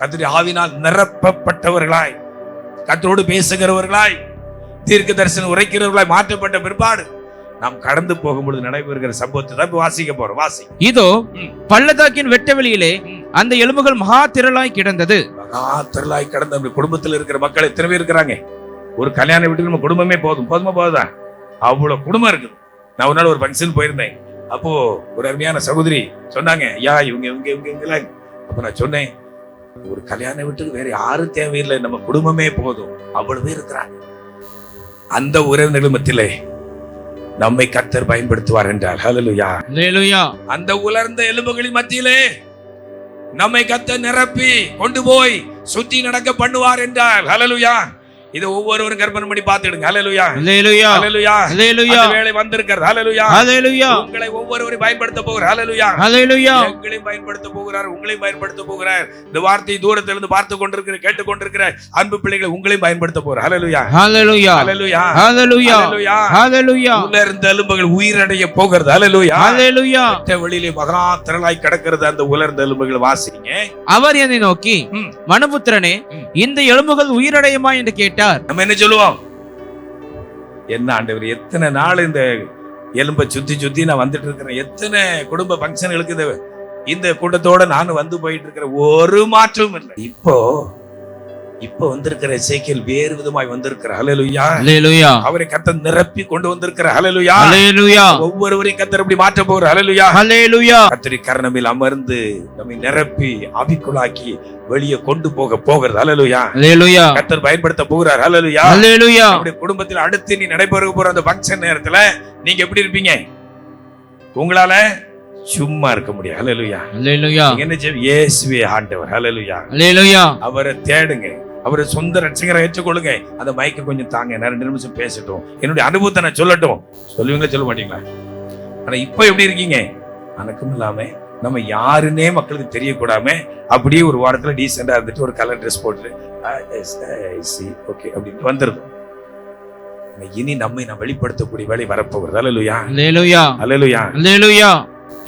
கத்திரி ஆவினால் நிரப்பப்பட்டவர்களாய் கத்தரோடு பேசுகிறவர்களாய் தீர்க்க தரிசனம் உரைக்கிறவர்களாய் மாற்றப்பட்ட பிற்பாடு நாம் கடந்து போகும்பொழுது நடைபெறுகிற சம்பவத்தை தான் வாசிக்க போறோம். வாசி இதோ. பள்ளத்தாக்கின் வெட்டவெளியிலே ம். அந்த எலும்புகள் மகா திரளாய் கிடந்தது. மகா திரளாய் கடந்த நம்ம குடும்பத்தில் இருக்கிற மக்கள் எத்தனை பேர் இருக்கிறாங்க? ஒரு கல்யாண வீட்டுக்கு நம்ம குடும்பமே போதும். போதுமா போதுதா? அவ்வளவு குடும்பம் இருக்குது. நான் ஒரு நாள் ஒரு ஃபங்க்ஷன் போயிருந்தேன். அப்போ ஒரு அருமையான சகோதரி சொன்னாங்க ஐயா இவங்க இவங்க இவங்க இவங்க அப்ப நான் சொன்னேன் ஒரு கல்யாண வீட்டுக்கு வேற யாரும் தேவையில்லை. நம்ம குடும்பமே போதும். அவ்வளவு இருக்கிறாங்க. அந்த உறவினர்கள் மத்தியிலே நம்மை கர்த்தர் பயன்படுத்துவார் என்றார். ஹalleluya. அல்லேலூயா அந்த உலர்ந்த எலும்புகளின் மத்தியிலே நம்மை கத்த நிரப்பி கொண்டு போய் சுற்றி நடக்க பண்ணுவார் என்றார். ஹalleluya. இது ஒவ்வொருவரும் கற்பனை பண்ணி பார்த்துடுங்க ஹalleluya ஹalleluya அல்லேலூயா அந்த வேளை வந்திருக்கிறது ஹalleluya அல்லேலூயா உங்களை ஒவ்வொருவரையும் பயன்படுத்த போகிறார் ஹalleluya அல்லேலூயா உங்களையும் பயன்படுத்த போகிறார் உங்களையும் பயன்படுத்த போகிறார் இந்த வார்த்தையை தூரத்திலிருந்து பார்த்து கொண்டிருக்கிற கேட்டுக் கொண்டிருக்கிற அன்பு பிள்ளைகளை உங்களையும் பயன்படுத்த போகிறார் ஹalleluya அல்லேலூயா ஹalleluya அல்லேலூயா ஹalleluya அல்லேலூயா உலர்ந்த எலும்புகள் உயிரடைய போகிறது ஹalleluya மற்ற வெளியிலே மகா திரளாய் கிடக்கிறது அந்த உலர்ந்த எலும்புகள் வாசிங்க அவர் என்னை நோக்கி. மனுபுத்திரனே. இந்த எலும்புகள் உயிரடையுமா என்று கேட்டார் நம்ம என்ன சொல்லுவோம்? என்ன ஆண்டவர் எத்தனை நாள் இந்த எலும்பை சுத்தி சுத்தி நான் வந்துட்டு இருக்கிறேன். எத்தனை குடும்ப ஃபங்க்ஷன்களுக்கு இந்த இந்த கூட்டத்தோட நானும் வந்து போயிட்டு இருக்கிறேன். ஒரு மாற்றமும் இல்லை. இப்போ இப்போ வந்திருக்கிற இசைக்கியல் வேறு விதமாய் வந்திருக்கிற ஹalleluya. அல்லேலூயா அவரை கத்த நிரப்பி கொண்டு வந்திருக்கிற ஹalleluya. அல்லேலூயா ஒவ்வொருவரையும் கத்தர் அப்படி மாற்ற போகிற ஹalleluya. அல்லேலூயா கத்திரி கரணமில் அமர்ந்து நம்மை நிரப்பி ஆவிக்குள்ளாக்கி வெளியே கொண்டு போக போகிறது. ஹalleluya. அல்லேலூயா கத்தர் பயன்படுத்த போகிறார். ஹalleluya. அல்லேலூயா நம்முடைய குடும்பத்தில் அடுத்து நீ நடைபெற போற அந்த ஃபங்க்ஷன் நேரத்துல நீங்க எப்படி இருப்பீங்க? உங்களால சும்மா இருக்க முடியும் அல்லேலூயா நீங்க என்ன செய்ய இயேசுவே ஆண்டவர். ஹalleluya. அல்லேலூயா அவரை தேடுங்க. அவரை சொந்த ரட்சகரை ஏற்றுக்கொள்ளுங்க அந்த மைக்க கொஞ்சம் தாங்க. நான் ரெண்டு நிமிஷம் பேசட்டும். என்னுடைய அனுபவத்தை நான் சொல்லட்டும். சொல்லுவீங்களா சொல்ல மாட்டீங்களா ஆனா இப்ப எப்படி இருக்கீங்க? அணக்கம் இல்லாம நம்ம யாருன்னே மக்களுக்கு தெரியக்கூடாம அப்படியே ஒரு வாரத்துல டீசெண்டா இருந்துட்டு ஒரு கலர் ட்ரெஸ் போட்டு ஓகே அப்படின்னு வந்துருது. ஆனா இனி நம்மை நான் வெளிப்படுத்தக்கூடிய வேலை வரப்போகிறது அலலுயா அல்லேலூயா அலலுயா அல்லேலூயா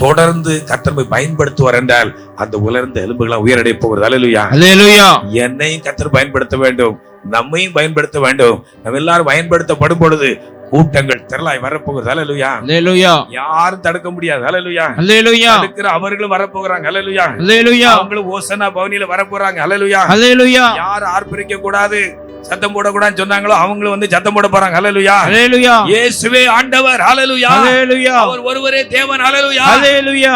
தொடர்ந்து கத்தர்மை பயன்படுத்துவார் என்றால் அந்த உலர்ந்த எலும்புகளாம் உயரடைய போகிறது. அலலுயா அல்லேலூயா என்னையும் கத்தர் பயன்படுத்த வேண்டும். நம்மையும் பயன்படுத்த வேண்டும். நம்ம எல்லாரும் பயன்படுத்தப்படும் பொழுது கூட்டங்கள் திரளாய் வரப்போகிறது. அலலுயா அல்லேலூயா யாரும் தடுக்க முடியாது. அலலுயா அல்லேலூயா தடுக்கிற அவர்களும் வரப்போகிறாங்க. அலலுயா அல்லேலூயா அவங்களும் ஓசனா பவனியில வரப்போறாங்க. அலலுயா அல்லேலூயா யார் ஆர்ப்பரிக்க கூடாது. சத்தம் போடக்கூடாதுன்னு சொன்னாங்களோ அவங்களும் வந்து சத்தம் போட போறாங்க. ஹalleluya. அல்லேலூயா இயேசுவே ஆண்டவர் ஹalleluya. அல்லேலூயா அவர் ஒருவரே தேவன் ஹalleluya. அல்லேலூயா